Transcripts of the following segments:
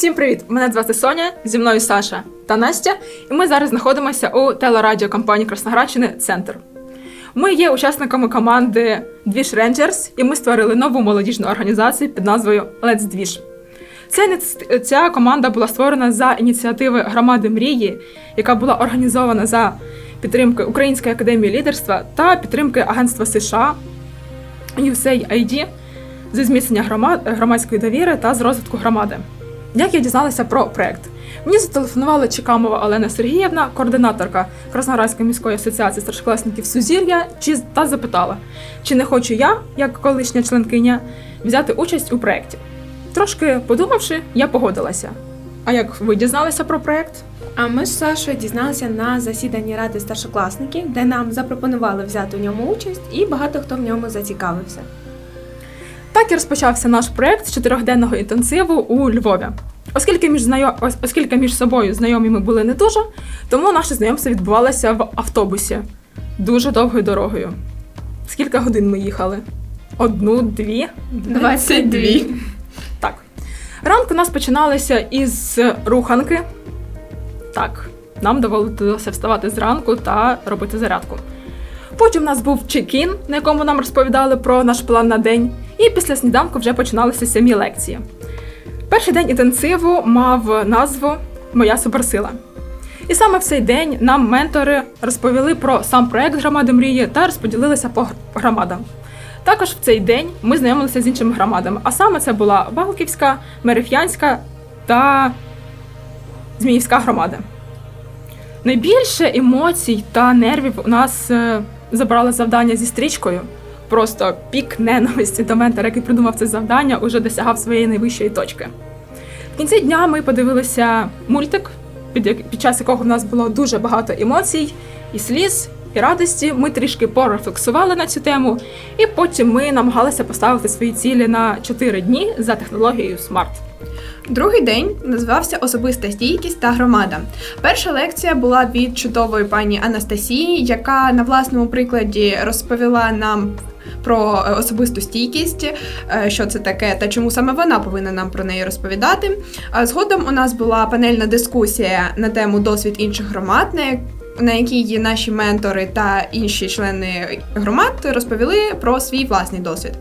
Всім привіт! Мене звати Соня, зі мною Саша та Настя, і ми зараз знаходимося у телерадіокомпанії Красноградщини Центр. Ми є учасниками команди Двіж Rangers, і ми створили нову молодіжну організацію під назвою Let's Двіж. Ця, команда була створена за ініціативи громади Мрії, яка була організована за підтримки Української академії лідерства та підтримки Агентства США USAID зі зміцнення громад, громадської довіри та з розвитку громади. Як я дізналася про проект? Мені зателефонувала Чекамова Олена Сергіївна, координаторка Красноградської міської асоціації старшокласників Сузір'я, чи та запитала, чи не хочу я, як колишня членкиня, взяти участь у проєкті. Трошки подумавши, я погодилася. А як ви дізналися про проєкт? А ми з Сашою дізналися на засіданні ради старшокласників, де нам запропонували взяти у ньому участь, і багато хто в ньому зацікавився. Так і розпочався наш проєкт з чотирьохденного інтенсиву у Львові. Оскільки між, знайо... ос- оскільки між собою знайомі ми були не дуже, тому наше знайомство відбувалося в автобусі дуже довгою дорогою. Скільки годин ми їхали? Одну, дві? 22. Так. Ранку у нас починалися із руханки. Так, нам доводилося вставати зранку та робити зарядку. Потім у нас був чекін, на якому нам розповідали про наш план на день, і після сніданку вже починалися самі лекції. Перший день інтенсиву мав назву Моя суперсила. І саме в цей день нам ментори розповіли про сам проект громади мрії та розподілилися по громадам. Також в цей день ми знайомилися з іншими громадами, а саме це була Валківська, Мереф'янська та Зміївська громада. Найбільше емоцій та нервів у нас е, забрали завдання зі стрічкою. Просто пік ненависті до ментора, який придумав це завдання, уже досягав своєї найвищої точки. В кінці дня ми подивилися мультик, під, як- під час якого в нас було дуже багато емоцій і сліз, і радості. Ми трішки порефлексували на цю тему, і потім ми намагалися поставити свої цілі на 4 дні за технологією SMART. Другий день називався Особиста стійкість та громада. Перша лекція була від чудової пані Анастасії, яка на власному прикладі розповіла нам. Про е, особисту стійкість, е, що це таке, та чому саме вона повинна нам про неї розповідати. Згодом у нас була панельна дискусія на тему досвід інших громад, на на якій наші ментори та інші члени громад розповіли про свій власний досвід.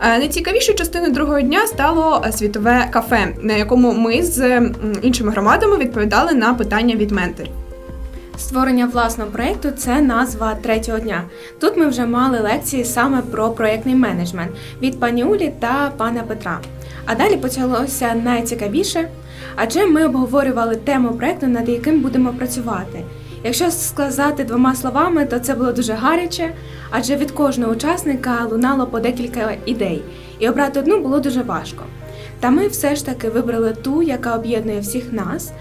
Е, Найцікавішою частиною другого дня стало світове кафе, на якому ми з іншими громадами відповідали на питання від менторів. Створення власного проєкту це назва третього дня. Тут ми вже мали лекції саме про проєктний менеджмент від пані Улі та пана Петра. А далі почалося найцікавіше, адже ми обговорювали тему проєкту, над яким будемо працювати. Якщо сказати двома словами, то це було дуже гаряче, адже від кожного учасника лунало по декілька ідей, і обрати одну було дуже важко. Та ми все ж таки вибрали ту, яка об'єднує всіх нас.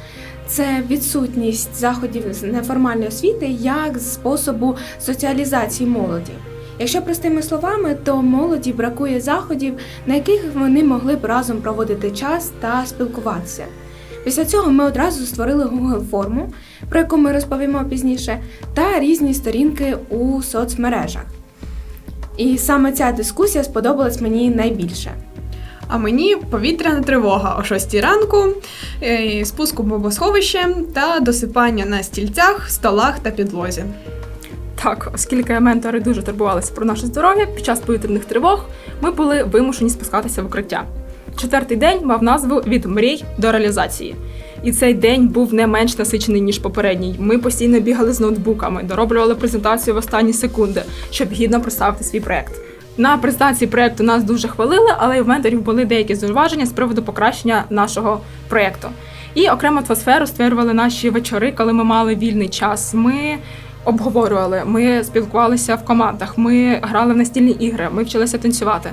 Це відсутність заходів з неформальної освіти як способу соціалізації молоді. Якщо простими словами, то молоді бракує заходів, на яких вони могли б разом проводити час та спілкуватися. Після цього ми одразу створили Google форму, про яку ми розповімо пізніше, та різні сторінки у соцмережах. І саме ця дискусія сподобалась мені найбільше. А мені повітряна тривога о 6 ранку, е, спуск у бомбосховище та досипання на стільцях, столах та підлозі. Так, оскільки ментори дуже турбувалися про наше здоров'я, під час повітряних тривог ми були вимушені спускатися в укриття. Четвертий день мав назву від мрій до реалізації. І цей день був не менш насичений, ніж попередній. Ми постійно бігали з ноутбуками, дороблювали презентацію в останні секунди, щоб гідно представити свій проект. На презентації проекту нас дуже хвалили, але й в менторів були деякі зауваження з приводу покращення нашого проекту. І окрему атмосферу створювали наші вечори, коли ми мали вільний час. Ми обговорювали, ми спілкувалися в командах, ми грали в настільні ігри, ми вчилися танцювати.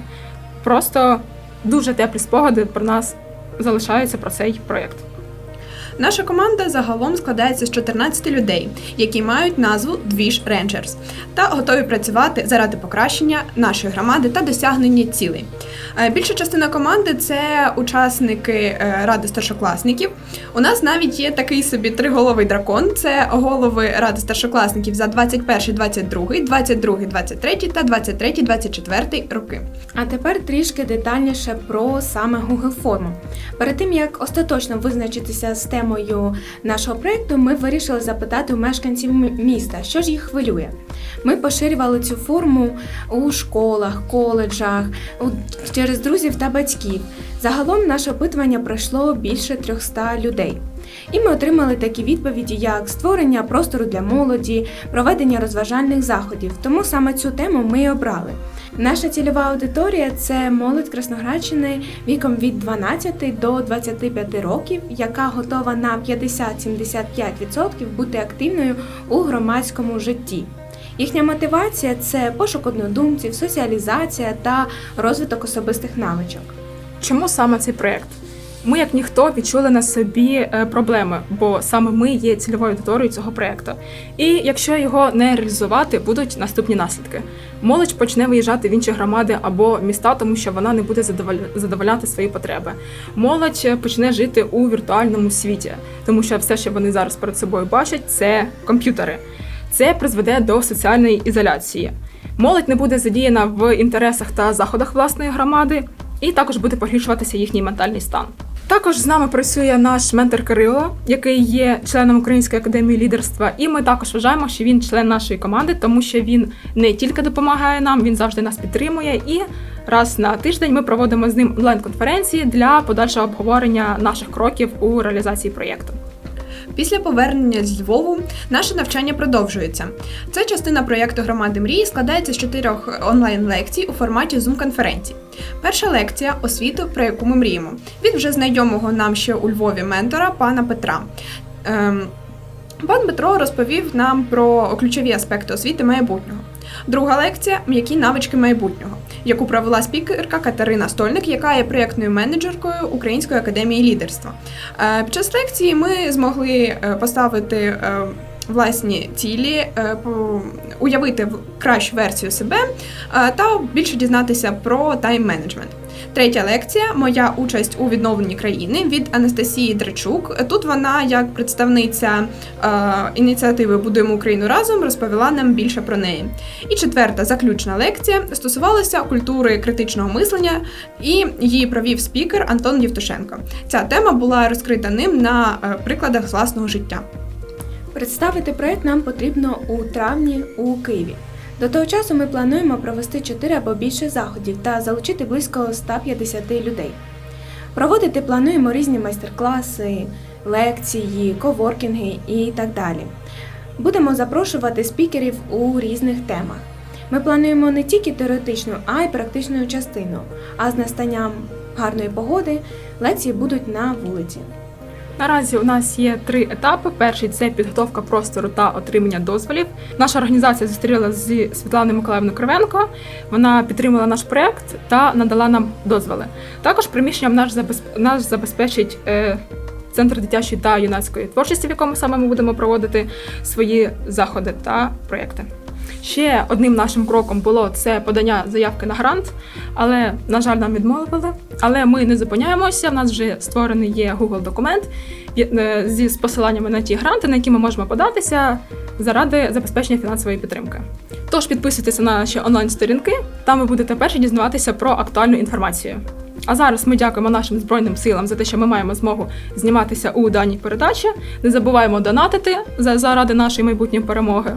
Просто дуже теплі спогади про нас залишаються про цей проєкт. Наша команда загалом складається з 14 людей, які мають назву Двіж Rangers та готові працювати заради покращення нашої громади та досягнення цілей. Е, Більша частина команди це учасники е, ради старшокласників. У нас навіть є такий собі триголовий дракон. Це голови ради старшокласників за 21, 22, 22, 23 та 23, 24 роки. А тепер трішки детальніше про саме Google форму. Перед тим як остаточно визначитися з темою нашого проєкту, ми вирішили запитати у мешканців міста, що ж їх хвилює. Ми поширювали цю форму у школах, коледжах, через друзів та батьків. Загалом наше опитування пройшло більше 300 людей. І ми отримали такі відповіді, як створення простору для молоді, проведення розважальних заходів. Тому саме цю тему ми і обрали. Наша цільова аудиторія це молодь Красноградщини віком від 12 до 25 років, яка готова на 50-75% бути активною у громадському житті. Їхня мотивація це пошук однодумців, соціалізація та розвиток особистих навичок. Чому саме цей проєкт? Ми, як ніхто, відчули на собі е, проблеми, бо саме ми є цільовою аудиторією цього проєкту. І якщо його не реалізувати, будуть наступні наслідки. Молодь почне виїжджати в інші громади або міста, тому що вона не буде задоволь- задовольняти свої потреби. Молодь почне жити у віртуальному світі, тому що все, що вони зараз перед собою бачать, це комп'ютери. Це призведе до соціальної ізоляції. Молодь не буде задіяна в інтересах та заходах власної громади, і також буде погіршуватися їхній ментальний стан. Також з нами працює наш ментор Кирило, який є членом Української академії лідерства. І ми також вважаємо, що він член нашої команди, тому що він не тільки допомагає нам, він завжди нас підтримує. І раз на тиждень ми проводимо з ним онлайн-конференції для подальшого обговорення наших кроків у реалізації проєкту. Після повернення з Львову наше навчання продовжується. Це частина проєкту громади мрії складається з чотирьох онлайн-лекцій у форматі Zoom-конференцій. Перша лекція освіту, про яку ми мріємо, від вже знайомого нам ще у Львові ментора пана Петра. Ем, Пан Петро розповів нам про ключові аспекти освіти майбутнього. Друга лекція м'які навички майбутнього, яку провела спікерка Катерина Стольник, яка є проєктною менеджеркою Української академії лідерства. Е, Під час лекції ми змогли е, поставити е, власні цілі, уявити кращу версію себе та більше дізнатися про тайм-менеджмент. Третя лекція моя участь у відновленні країни від Анастасії Драчук. Тут вона, як представниця е, ініціативи Будуємо Україну разом, розповіла нам більше про неї. І четверта заключна лекція стосувалася культури критичного мислення, і її провів спікер Антон Євтушенко. Ця тема була розкрита ним на е, прикладах власного життя. Представити проект нам потрібно у травні у Києві. До того часу ми плануємо провести 4 або більше заходів та залучити близько 150 людей. Проводити плануємо різні майстер-класи, лекції, коворкінги і так далі. Будемо запрошувати спікерів у різних темах. Ми плануємо не тільки теоретичну, а й практичну частину. А з настанням гарної погоди лекції будуть на вулиці. Наразі у нас є три етапи. Перший це підготовка простору та отримання дозволів. Наша організація зустріла зі Світланою Миколаївною Кривенко. Вона підтримала наш проект та надала нам дозволи. Також приміщенням наш нас забезпечить. Е, Центр дитячої та юнацької творчості, в якому саме ми будемо проводити свої заходи та проекти. Ще одним нашим кроком було це подання заявки на грант, але на жаль, нам відмовили. Але ми не зупиняємося. В нас вже створений є Google документ е, зі посиланнями на ті гранти, на які ми можемо податися заради забезпечення фінансової підтримки. Тож підписуйтеся на наші онлайн-сторінки, там ви будете перші дізнаватися про актуальну інформацію. А зараз ми дякуємо нашим збройним силам за те, що ми маємо змогу зніматися у даній передачі. Не забуваємо донатити за- заради нашої майбутньої перемоги.